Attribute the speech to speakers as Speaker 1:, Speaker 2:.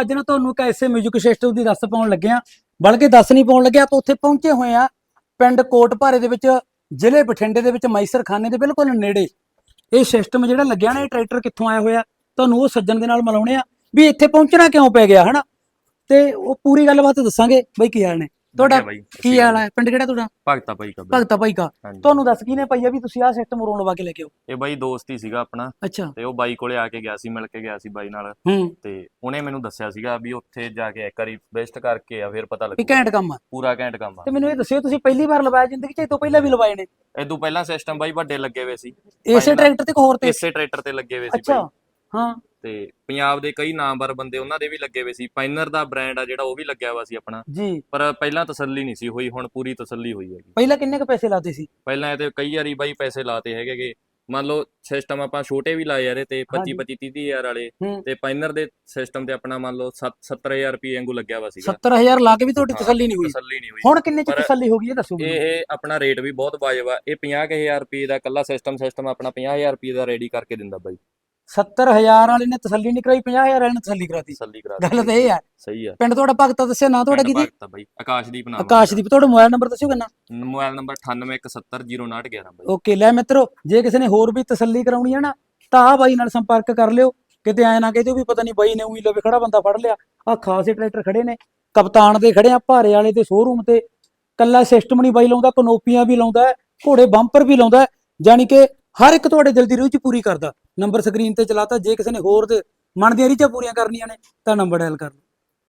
Speaker 1: ਅੱਜ ਨਾ ਤੁਹਾਨੂੰ ਇੱਕ ਐਸੇ ਮਿਊਜ਼ਿਕ ਸਿਸਟਮ ਦੀ ਦੱਸ ਪਾਉਣ ਲੱਗਿਆ ਬਲਕਿ ਦੱਸ ਨਹੀਂ ਪਾਉਣ ਲੱਗਿਆ ਆਪਾਂ ਉੱਥੇ ਪਹੁੰਚੇ ਹੋਏ ਆ ਪਿੰਡ ਕੋਟਭਾਰੇ ਦੇ ਵਿੱਚ, ਜ਼ਿਲ੍ਹੇ ਬਠਿੰਡੇ ਦੇ ਵਿੱਚ ਮਾਈਸਰ ਖਾਨੇ ਦੇ ਬਿਲਕੁਲ ਨੇੜੇ। ਇਹ ਸਿਸਟਮ ਜਿਹੜਾ ਲੱਗਿਆ ਨਾ, ਇਹ ਟਰੈਕਟਰ ਕਿੱਥੋਂ ਆਇਆ ਹੋਇਆ, ਤੁਹਾਨੂੰ ਉਹ ਸੱਜਣ ਦੇ ਨਾਲ ਮਿਲਾਉਣੇ ਆ ਵੀ ਇੱਥੇ ਪਹੁੰਚਣਾ ਕਿਉਂ ਪੈ ਗਿਆ, ਹਨਾ? ਤੇ ਉਹ ਪੂਰੀ ਗੱਲਬਾਤ ਦੱਸਾਂਗੇ ਬਈ ਕੀ ਹਾਲ ਨੇ। ਤੁਹਾਡਾ
Speaker 2: ਬਾਈ,
Speaker 1: ਕੀ ਹਾਲ ਹੈ? ਪਿੰਡ ਕਿਹੜਾ ਤੁਹਾਡਾ?
Speaker 2: ਭਗਤਾ ਬਾਈ ਕਾ ਬਾਈ।
Speaker 1: ਭਗਤਾ ਭਾਈ ਕਾ।
Speaker 2: ਹਾਂਜੀ।
Speaker 1: ਤੁਹਾਨੂੰ ਦੱਸ ਕੀ ਨੇ ਪਈਆ ਵੀ ਤੁਸੀਂ ਆਹ ਸਿਸਟਮ ਰੋਣ ਲਵਾ ਕੇ ਲੈ ਕੇ ਆਓ।
Speaker 2: ਇਹ ਬਾਈ ਦੋਸਤ ਹੀ ਸੀਗਾ ਆਪਣਾ।
Speaker 1: ਅੱਛਾ।
Speaker 2: ਤੇ ਉਹ ਬਾਈ ਕੋਲੇ ਆ ਕੇ ਗਿਆ ਸੀ ਮਿਲ ਕੇ ਗਿਆ ਸੀ ਬਾਈ ਨਾਲ।
Speaker 1: ਹੂੰ।
Speaker 2: ਤੇ ਉਹਨੇ ਮੈਨੂੰ ਦੱਸਿਆ ਸੀਗਾ ਵੀ ਉੱਥੇ ਜਾ ਕੇ ਇੱਕ ਵਾਰੀ ਵਿਜ਼ਿਟ ਕਰਕੇ ਆ ਫਿਰ ਪਤਾ
Speaker 1: ਵੀ
Speaker 2: ਲੱਗੂ
Speaker 1: ਘੈਂਟ ਕੰਮ ਆ।
Speaker 2: ਪੂਰਾ ਘੈਂਟ ਕੰਮ ਆ।
Speaker 1: ਤੇ ਮੈਨੂੰ ਇਹ ਦੱਸਿਓ ਤੁਸੀਂ ਪਹਿਲੀ ਵਾਰ ਲਵਾਇਆ ਜ਼ਿੰਦਗੀ 'ਚ? ਇਹ ਤੋਂ ਪਹਿਲਾਂ ਵੀ ਲਵਾਏ ਨੇ?
Speaker 2: ਇਦੋਂ ਪਹਿਲਾਂ ਸਿਸਟਮ ਬਾਈ ਵੱਡੇ ਲੱਗੇ ਹੋਏ ਸੀ।
Speaker 1: ਇਸੇ
Speaker 2: ਪਹਿਲਾਂ-
Speaker 1: ਟਰੈਕਟਰ ਤੇ ਇੱਕ ਹੋਰ ਤੇ?
Speaker 2: ਇਸੇ ਟਰੈਕਟਰ ਤੇ ਲੱਗੇ ਹੋਏ ਸੀ
Speaker 1: ਅੱਛਾ।
Speaker 2: ਬਾਈ।
Speaker 1: ਹਾਂ।
Speaker 2: ਤੇ ਪੰਜਾਬ ਦੇ ਕਈ ਨਾਮਵਰ ਬੰਦੇ ਉਹਨਾਂ ਦੇ ਵੀ ਲੱਗੇ ਹੋਏ ਸੀ। ਪਾਈਨਰ ਦਾ ਬ੍ਰਾਂਡ ਆ ਜਿਹੜਾ ਉਹ ਵੀ ਲੱਗਿਆ ਹੋਇਆ ਸੀ ਆਪਣਾ।
Speaker 1: ਜੀ।
Speaker 2: ਪਰ ਪਹਿਲਾਂ ਤਸੱਲੀ ਨਹੀਂ ਸੀ ਹੋਈ ਹੁਣ ਪੂਰੀ ਤਸੱਲੀ ਹੋਈ ਹੈਗੀ।
Speaker 1: ਪਹਿਲਾਂ ਕਿੰਨੇ ਕ ਪੈਸੇ ਲਾਤੇ ਸੀ?
Speaker 2: ਪਹਿਲਾਂ ਇਹ ਤੇ ਕਈ ਵਾਰੀ ਬਾਈ ਪੈਸੇ ਲਾਤੇ ਹੈਗੇਗੇ ਮੰਨ ਲਓ ਸਿਸਟਮ ਆਪਾਂ ਛੋਟੇ ਵੀ ਲਾਏ ਯਾਰੇ ਤੇ 25
Speaker 1: ਹਾਂਜੀ।
Speaker 2: 25 30 ਹਜ਼ਾਰ ਵਾਲੇ।
Speaker 1: ਹੂੰ।
Speaker 2: ਤੇ ਪਾਈਨਰ ਦੇ ਸਿਸਟਮ ਤੇ ਆਪਣਾ ਮੰਨ ਲਓ 70000 ਰੁਪਏ ਵਾਂਗੂ ਲੱਗਿਆ ਵਾ ਸੀਗਾ।
Speaker 1: 70000 ਲਾ ਕੇ ਵੀ ਤੁਹਾਡੀ
Speaker 2: ਹਾਂ,
Speaker 1: ਤਸੱਲੀ ਨਹੀਂ ਹੋਈ।
Speaker 2: ਤਸੱਲੀ ਨਹੀਂ ਹੋਈ।
Speaker 1: ਹੁਣ ਕਿੰਨੇ ਚ
Speaker 2: ਪਰ
Speaker 1: ਤਸੱਲੀ ਹੋ ਗਈ ਇਹ ਦੱਸੋ ਮੈਨੂੰ।
Speaker 2: ਇਹ ਆਪਣਾ ਰੇਟ ਵੀ ਬਹੁਤ ਵਾਜਬ ਆ। ਇਹ 50000 ਰੁਪਏ ਦਾ ਕੱਲਾ ਸਿਸਟਮ ਸਿਸਟਮ ਆਪਣਾ 50000 ਰੁਪਏ ਦਾ ਰੈਡੀ ਕਰਕੇ ਦਿੰਦਾ ਬਾਈ।
Speaker 1: 70000 ਵਾਲੇ ਨੇ ਤਸੱਲੀ ਨਹੀਂ ਕਰਾਈ 50000 ਵਾਲੇ ਨੇ ਤਸੱਲੀ ਕਰਾਤੀ।
Speaker 2: ਤਸੱਲੀ ਕਰਾ
Speaker 1: ਗੱਲ ਤਾਂ ਇਹ ਹੈ।
Speaker 2: ਸਹੀ ਆ
Speaker 1: ਪਿੰਡ ਤੁਹਾਡਾ ਭਗਤਾ ਦੱਸਿਆ ਨਾ ਤੁਹਾਡਾ ਕੀ
Speaker 2: ਭਗਤ ਆ ਬਾਈ ਆਕਾਸ਼ਦੀਪ ਨਾਮ
Speaker 1: ਆਕਾਸ਼ਦੀਪ ਤੁਹਾਡਾ ਮੋਬਾਈਲ ਨੰਬਰ ਦੱਸਿਓ ਕਿੰਨਾ?
Speaker 2: ਮੋਬਾਈਲ ਨੰਬਰ 98170911 ਬਾਈ।
Speaker 1: ਓਕੇ ਲੈ ਮਿੱਤਰੋ ਜੇ ਕਿਸੇ ਨੇ ਹੋਰ ਵੀ ਤਸੱਲੀ ਕਰਾਉਣੀ ਹੈ ਨਾ ਤਾਂ ਆ ਬਾਈ ਨਾਲ ਸੰਪਰਕ ਕਰ ਲਿਓ। ਕਿਤੇ ਐ ਨਾ ਕਹਦੇ ਵੀ ਪਤਾ ਨਹੀਂ ਬਾਈ ਨੇ ਉਹੀ ਲਵੇ ਖੜਾ ਬੰਦਾ ਫੜ ਲਿਆ। ਆ ਖਾਸੇ ਟਰੈਕਟਰ ਖੜੇ ਨੇ। ਕਪਤਾਨ ਦੇ ਖੜੇ ਆ ਭਾਰੇ ਵਾਲੇ ਤੇ ਸ਼ੋਰੂਮ ਤੇ। ਕੱਲਾ ਸਿਸਟਮ ਨਹੀਂ ਬਾਈ ਲਾਉਂਦਾ ਕਨੋਪੀਆਂ ਵੀ ਲਾਉਂਦਾ ਘੋੜੇ ਬੰਪਰ ਵੀ ਲਾਉਂਦਾ। ਜਾਣੀ ਕਿ ਹਰ ਇੱਕ ਤੁਹਾਡੇ ਦਿਲ ਦੀ ਰੂਹ ਚ ਪੂਰੀ ਕਰਦਾ। ਨੰਬਰ ਸਕਰੀਨ ਤੇ ਚਲਾਤਾ, ਜੇ ਕਿਸੇ ਨੇ ਹੋਰ ਦੇ ਮਨ ਦੀਆਂ ਰੀਝਾਂ ਪੂਰੀਆਂ ਕਰਨੀਆਂ ਨੇ, ਤਾਂ ਨੰਬਰ ਡਾਇਲ ਕਰ ਲਓ।